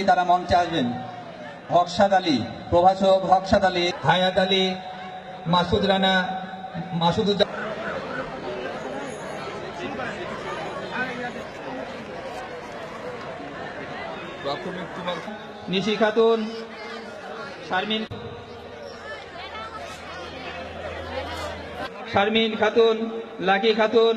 জানাচ্ছি তারা মঞ্চে আসবেন। হকসাদ আলী, প্রভাষক হকসাদ আলী, হায়াত আলী, মাসুদ রানা মাসুদুজ্জামান নিশি খাতুন, শারমিন শারমিন খাতুন, লাকি খাতুন।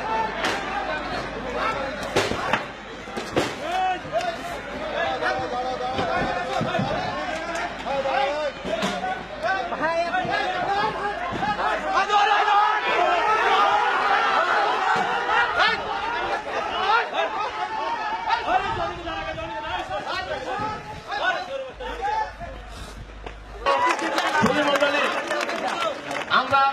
আমরা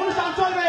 অনুষ্ঠান চলবে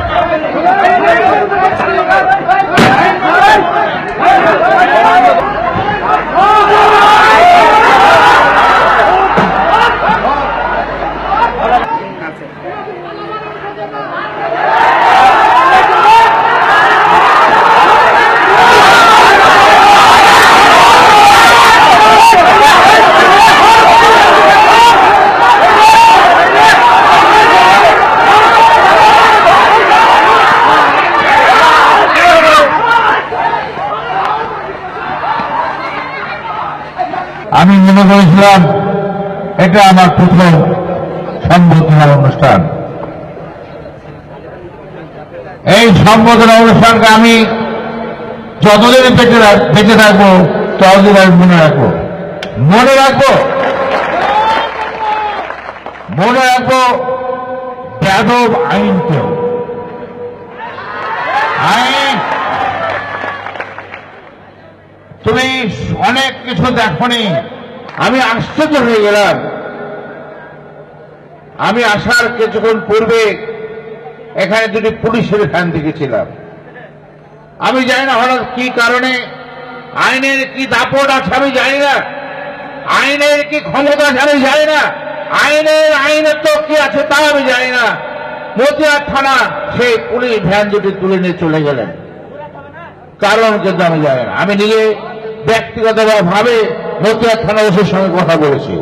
আমি মনে করেছিলাম এটা আমার প্রথম সম্বোধনা অনুষ্ঠান। এই সম্বোধনা অনুষ্ঠানকে আমি যতদিন বেঁচে বেঁচে থাকব, ততদিন আমি মনে রাখব। মনে রাখব? মনে রাখব যাদব আইনকেও। আইন তুমি অনেক কিছু দেখনি। আমি আশ্চর্য হয়ে গেলাম। আমি আসার কিছুক্ষণ পূর্বে এখানে দুটি পুলিশের ফ্যান দেখেছিলাম। আমি জানি না হঠাৎ কি কারণে আইনের কি দাপট আছে আমি জানি না। আইনের কি ক্ষমতা আছে আমি জানি না। আইনের আইনের তো কি আছে তা আমি জানি না। মতিয়ার থানা সেই পুলিশ ভ্যান দুটি তুলে নিয়ে চলে গেলেন। কারণ কিন্তু আমি জানি না। আমি নিজে ব্যক্তিগতভাবে নতুন থানা ওসির সঙ্গে কথা বলেছি।